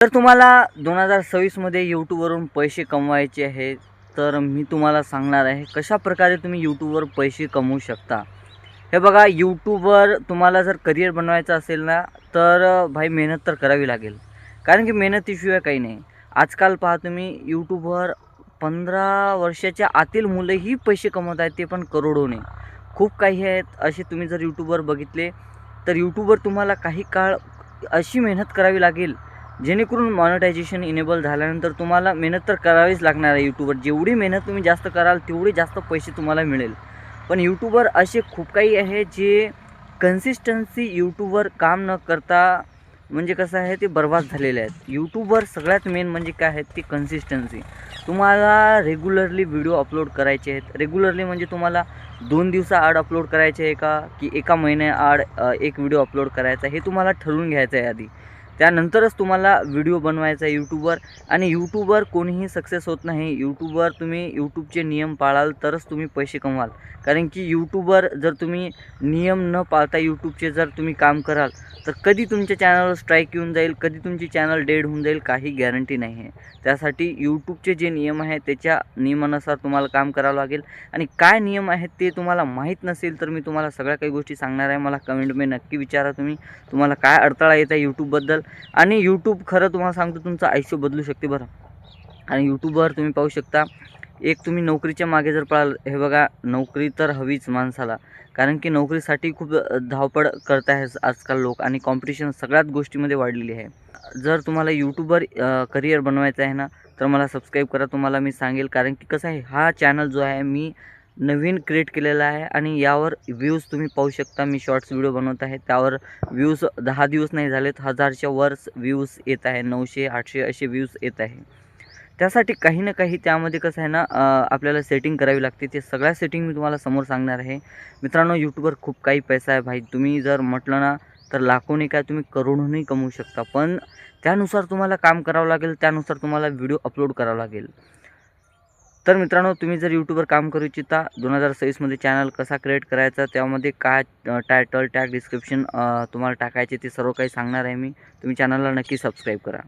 जर तुम्हाला दोन हजार सव्वीसमध्ये यूट्यूबवरून पैसे कमवायचे आहे तर मी तुम्हाला सांगणार आहे कशा प्रकारे तुम्ही यूट्यूबवर पैसे कमवू शकता. हे बघा यूट्यूबवर तुम्हाला जर करिअर बनवायचं असेल ना तर भाई मेहनत तर करावी लागेल. कारण की मेहनतीशिवाय काही नाही. आजकाल पहा तुम्ही यूट्यूबवर पंधरा वर्षाच्या आतील मुलंही पैसे कमवत आहेत ते पण करोडोने. खूप काही आहेत असे तुम्ही जर यूट्यूबवर बघितले तर यूट्यूबवर तुम्हाला काही काळ अशी मेहनत करावी लागेल जेणेकरून मॉनिटायझेशन इनेबल झाल्यानंतर तुम्हाला मेहनत तर करावीच लागणार आहे यूट्यूबवर जेवढी मेहनत तुम्ही जास्त कराल तेवढे जास्त पैसे तुम्हाला मिळेल. पण यूट्यूबवर असे खूप काही आहे जे कन्सिस्टन्सी यूट्यूबवर काम न करता म्हणजे कसं आहे ते बर्बाद झालेले आहेत. यूट्यूबवर सगळ्यात मेन म्हणजे काय आहे ती कन्सिस्टन्सी तुम्हाला रेग्युलरली व्हिडिओ अपलोड करायचे आहेत. रेग्युलरली म्हणजे तुम्हाला दोन दिवसाआड अपलोड करायचे आहे का की एका महिन्याआड आड एक व्हिडिओ अपलोड करायचा आहे हे तुम्हाला ठरवून घ्यायचं आहे आधी. त्यानंतरच तुम्हाला व्हिडिओ बनवायचा आहे यूट्यूबवर आणि यूट्यूबवर कोणीही सक्सेस होत नाही. यूट्यूबवर तुम्ही यूट्यूबचे नियम पाळाल तरच तुम्ही पैसे कमवाल. कारण की यूट्यूबवर जर तुम्ही नियम न पाळता यूट्यूबचे जर तुम्ही काम कराल तर कधी तुमच्या चॅनलवर स्ट्राईक येऊन जाईल कधी तुमची चॅनल डेड होऊन जाईल काही गॅरंटी नाही आहे. त्यासाठी यूट्यूबचे जे नियम आहे त्याच्या नियमानुसार तुम्हाला काम करावं लागेल. आणि काय नियम आहेत ते तुम्हाला माहीत नसेल तर मी तुम्हाला सगळ्या काही गोष्टी सांगणार आहे. मला कमेंटमध्ये नक्की विचारा तुम्ही. तुम्हाला काय अडथळा येत आहे यूट्यूबबद्दल आणि यूट्यूब खरं तुम्हाला सांगतो तुमचं आयुष्य बदलू शकते बरं. आणि यूट्यूबवर तुम्ही पाहू शकता एक तुम्ही नोकरीच्या मागे जर पळाल हे बघा नोकरी तर हवीच माणसाला. कारण की नोकरीसाठी खूप धावपळ करत आहे आजकाल लोक आणि कॉम्पिटिशन सगळ्याच गोष्टीमध्ये वाढलेली आहे. जर तुम्हाला यूट्यूबवर करिअर बनवायचं आहे ना तर मला सबस्क्राईब करा. तुम्हाला मी सांगेल कारण की कसं आहे हा चॅनल जो आहे मी नवीन क्रिएट केलेला आहे आणि यावर व्ह्यूज तुम्ही पाहू शकता. मी शॉर्ट्स व्हिडिओ बनवत आहे. त्यावर व्ह्यूज दहा दिवस नाही झालेत. हजारच्या वर व्ह्यूज येत आहे. नऊशे आठशे असे व्ह्यूज येत आहे. त्यासाठी काही ना काही त्यामध्ये कसं आहे ना आपल्याला सेटिंग करावी लागते. ते सगळ्या सेटिंग मी तुम्हाला समोर सांगणार आहे. मित्रांनो यूट्यूबवर खूप काही पैसा आहे भाई. तुम्ही जर म्हटलं ना तर लाखोने काय तुम्ही करोडोनंही कमवू शकता. पण त्यानुसार तुम्हाला काम करावं लागेल. त्यानुसार तुम्हाला व्हिडिओ अपलोड करावा लागेल. तर मित्रांनो तुम्ही जर यूट्यूबवर काम करू इच्छिता दोन हजार सव्वीसमध्ये चॅनल कसा क्रिएट करायचा त्यामध्ये काय टायटल टॅग डिस्क्रिप्शन तुम्हाला टाकायचे ते सर्व काही सांगणार आहे मी. तुम्ही चॅनलला नक्की सबस्क्राईब करा.